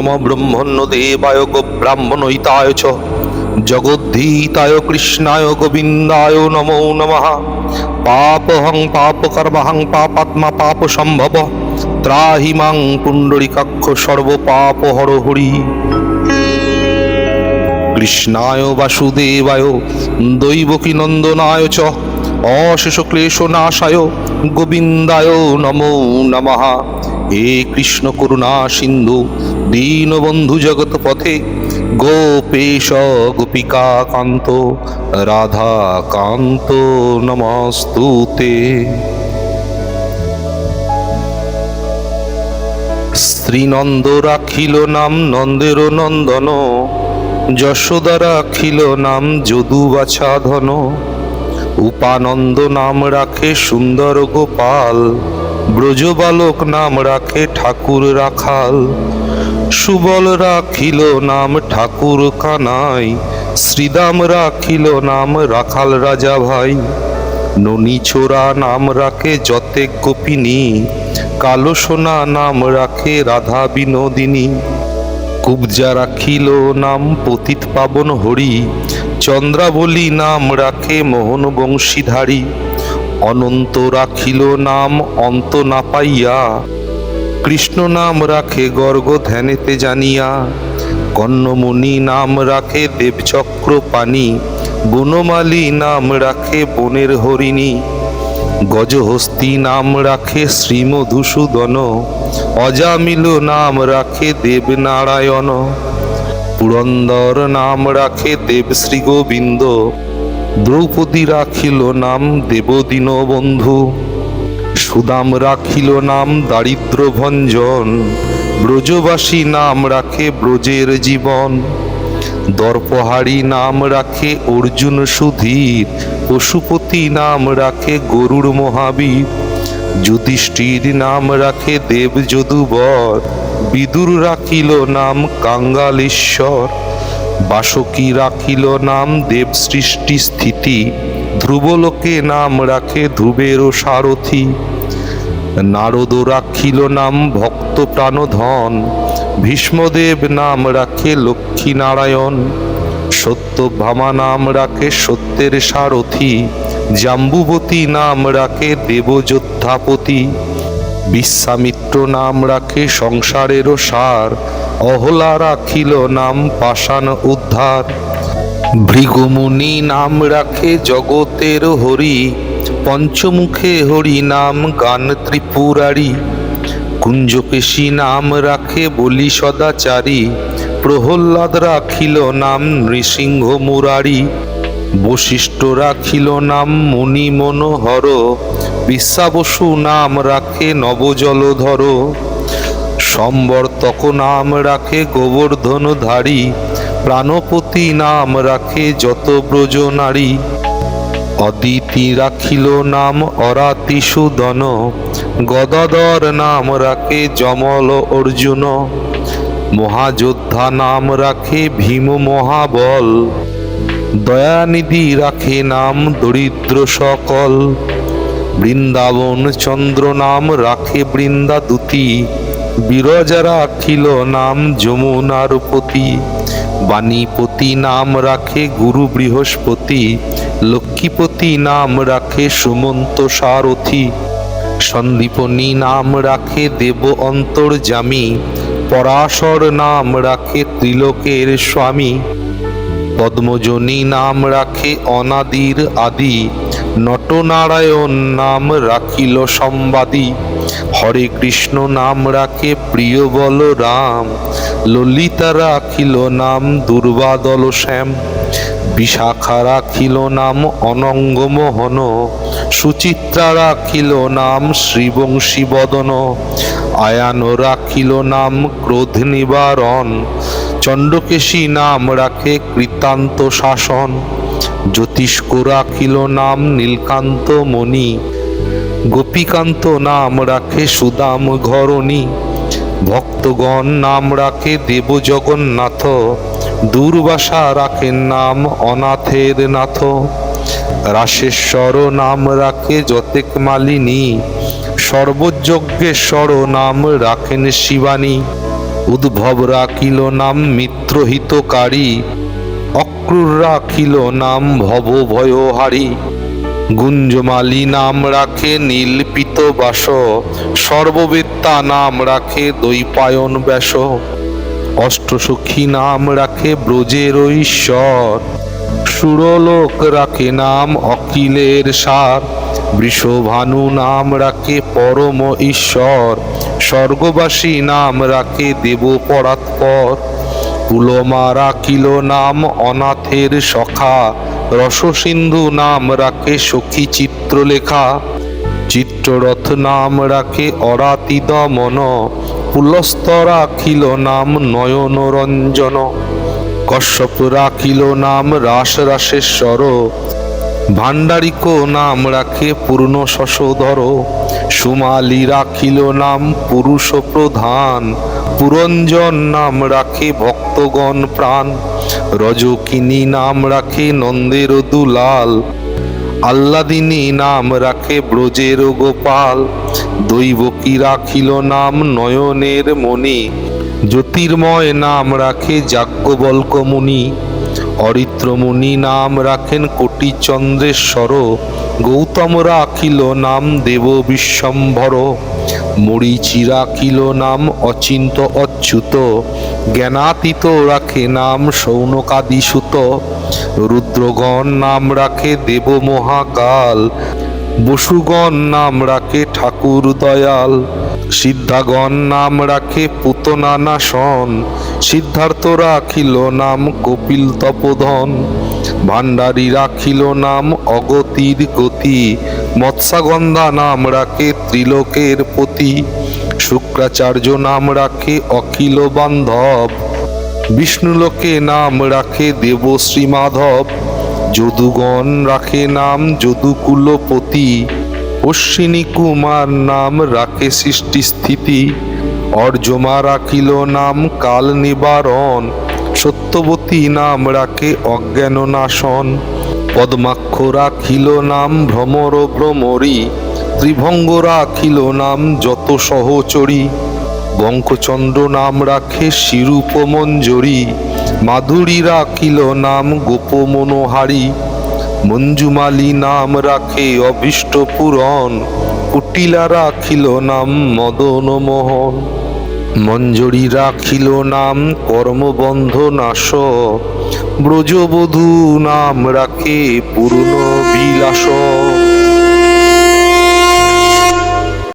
নম ব্রহ্মণ্য দেবায় গো ব্রাহ্মণৈতায় চ। জগদ্ধীতায় কৃষ্ণায় গোবিন্দায় নমো নমঃ। পাপহং পাপকর্মহং পাপাত্মা পাপ সম্ভব। ত্রাহি মাং পুণ্ডরিকাক্ষ সর্ব পাপ হর হরি কৃষ্ণায় বাসুদেবায়, দৈবকী নন্দনায় চ। অশেষ ক্লেশ নাশায় গোবিন্দায় নমো নমঃ। হে কৃষ্ণ করুণা সিন্ধু, দীনবন্ধু জগৎ পথে গোপেশ গোপিকা কান্ত রাধা কান্ত নমস্তুতে। শ্রীনন্দ রাখিল নাম নন্দের নন্দন, যশোদা রাখিল নাম যদু বাছা ধন, উপানন্দ নাম রাখে সুন্দর গোপাল। ব্রজবালক নাম রাখে ঠাকুর রাখাল। সুবল রাখিল নাম ঠাকুর কানাই। শ্রীদাম রাখিল নাম রাখাল রাজা ভাই। ননী ছোড়া নাম রাখে যতে গোপিনী। কালো সোনা নাম রাখে রাধা বিনোদিনী। কুবজা রাখিল নাম পতিত পাবন হরি। চন্দ্রাবলী নাম রাখে মোহন বংশীধারী। অনন্ত রাখিল নাম, অন্ত না পাইয়া। কৃষ্ণ নাম রাখে গর্গ ধ্যানেতে জানিয়া। কর্ণমণি নাম রাখে দেবচক্র পানি। বনমালী নাম রাখে বনের হরিণী। গজহস্তি নাম রাখে শ্রীমধুসূদন। অজামিল নাম রাখে দেবনারায়ণ। পুরন্দর নাম রাখে দেব শ্রী গোবিন্দ। দ্রৌপদী রাখিল নাম দেবদীন বন্ধু, সুদাম রাখিল নাম দারিদ্র ভঞ্জন ব্রজবাসী নাম রাখে ব্রজের জীবন, দর্পহারি নাম রাখে অর্জুন সুধীর, পশুপতি নাম রাখে গরুর মহাবীর, যুধিষ্ঠির নাম রাখে দেব যদুবর, বিদুর রাখিল নাম কাঙ্গালেশ্বর বাসকী রাখিল নাম দেব সৃষ্টি স্থিতি, ধ্রুবলোকে নাম রাখে ধ্রুবের সারথি। নারদ রাখিল নাম ভক্ত প্রাণধন, ভীষ্মদেব নাম রাখে লক্ষ্মী নারায়ণ সত্যভামা নাম রাখে সত্যের সারথি, জাম্বুবতী নাম রাখে দেবযোদ্ধাপতি। বিশ্বামিত্র নাম রাখে সংসারেরও সার, অহলা রাখিল নাম পাষাণ উদ্ধার। ভৃগুমুনি নাম রাখে জগতের হরি, পঞ্চমুখে হরি নাম গান ত্রিপুরারি। কুঞ্জকেশী নাম রাখে বলি সদাচারী, প্রহ্লাদ রাখিল নাম নৃসিংহ মুরারি। বশিষ্ঠ রাখিল নাম মুনি মনোহর বিশ্বাবসু নাম রাখে নবজলধর সম্বর্তক নাম রাখে গোবর্ধনধারী প্রাণপতি নাম রাখে যত ব্রজ নারী। অদিতি রাখিল নাম অরাতি সুদন গদাধর নাম রাখে যমল অর্জুন। মহাযোদ্ধা নাম রাখে ভীম মহাবল। দয়ানিধি রাখে নাম দরিদ্র সকল। বৃন্দাবন চন্দ্র নাম রাখে বৃন্দাদূতি বিরজা রাখিল নাম যমুনার পতি বাণীপতি নাম রাখে গুরু বৃহস্পতি, লক্ষ্মীপতি নাম রাখে সুমন্ত সারথি সন্দীপনী নাম রাখে দেব অন্তর্জামী পরাশর নাম রাখে ত্রিলোকের স্বামী, পদ্মজনী নাম রাখে অনাদির আদি নটনারায়ণ নাম রাখিল সম্বাদী। হরে কৃষ্ণ নাম রাখে প্রিয় বল রাম। ললিতা রাখিল নাম দুর্বাদল শ্যাম। বিশাখা রাখিল নাম অনঙ্গ মোহন সুচিত্রা রাখিল নাম শ্রীবংশী বদন আয়ান রাখিল নাম ক্রোধ নিবারণ চণ্ডকেশী নাম রাখে কৃতান্ত শাসন। জ্যোতিষ্ক রাখিল নাম নীলকান্ত মণি, গোপীকান্ত নাম রাখে সুদাম ঘরণী, ভক্তগণ নাম রাখে দেব জগন্নাথ দুর্বাসা রাখেন নাম অনাথের নাথ রাশেশ্বর নাম রাখে যতেক মালিনী, সর্বযজ্ঞেশ্বর নাম রাখেন শিবানী, উদ্ভব রাখিল নাম মিত্রহিতকারী অক্রুর রাখিল নাম ভব ভয়হারী গুঞ্জমালী নাম রাখে নীলপিত বাস। সর্ববেত্তা নাম রাখে দৈপায়ন ব্যাস। অষ্টসখী নাম রাখে ব্রজের ঈশ্বর সুরলোক রাখে নাম অকিলের সার। বৃষভানু নাম রাখে পরম ঈশ্বর। স্বর্গবাসী নাম রাখে দেব পরাৎপর। কুলমা রাখিল নাম অনাথের সখা। রসসিন্ধু নাম রাখে সখী চিত্রলেখা। চিত্ররথ নাম রাখে অরাতি দমন। পুলস্ত রাখিল নাম নয়ন রঞ্জন। কশ্যপ রাখিল নাম রাস রাসেশ্বর ভাণ্ডারিক নাম রাখে পূর্ণ শশধর। সুমালি রাখিল নাম পুরুষ প্রধান। পুরঞ্জন নাম রাখে ভক্তগণ প্রাণ। রজকিনী নাম রাখে নন্দের দুলাল। আল্লাদিনী নাম রাখে ব্রজের গোপাল। দৈবকী রাখিল নাম নয়নের মণি। জ্যোতির্ময় নাম রাখে যাজ্ঞবল্ক মুনি অরিত্রমুনি নাম রাখেন কোটি চন্দ্রেশ্বর গৌতম রাখিল নাম দেব বিশ্বম্ভর। মরিচি রাখিল নাম অচিন্ত অচ্যুত, জ্ঞানাতীত রাখে নাম সৌনকাদিসুত রুদ্রগণ নাম রাখে দেব মহাকাল, বসুগণ নাম রাখে ঠাকুর দয়াল, সিদ্ধাগণ নাম রাখে পুতনানাশন সিদ্ধার্থ রাখিল নাম কপিল তপোধন, ভাণ্ডারী রাখিল নাম অগতির গতি মৎস্যাগন্ধা নাম রাখে ত্রিলোকের পতি শুক্রাচার্য নাম রাখে অখিল বান্ধব। বিষ্ণুলোকে নাম রাখে দেবশ্রী মাধব, যদুগণ রাখে নাম যদুকুলপতি। অশ্বিনী কুমার নাম রাখে সৃষ্টি স্থিতি অর্জমা রাখিল নাম কাল নিবারণ সত্যবতী নাম রাখে অজ্ঞান নাশন পদ্মাক্ষ রাখিল নাম ভ্রমর ভ্রমরী ত্রিভঙ্গ রাখিল নাম যত সহচরী। বঙ্কচন্দ্র নাম রাখে শিরূপ মঞ্জরি মাধুরী রাখিল নাম গোপ মনোহারী মঞ্জুমালী নাম রাখে অভীষ্ট পূরণ কুটিলা রাখিল নাম মদন মোহন মঞ্জরি রাখিল নাম কর্মবন্ধ নাশ। ব্রজবধূ নাম রাখে পূর্ণ বিলাস।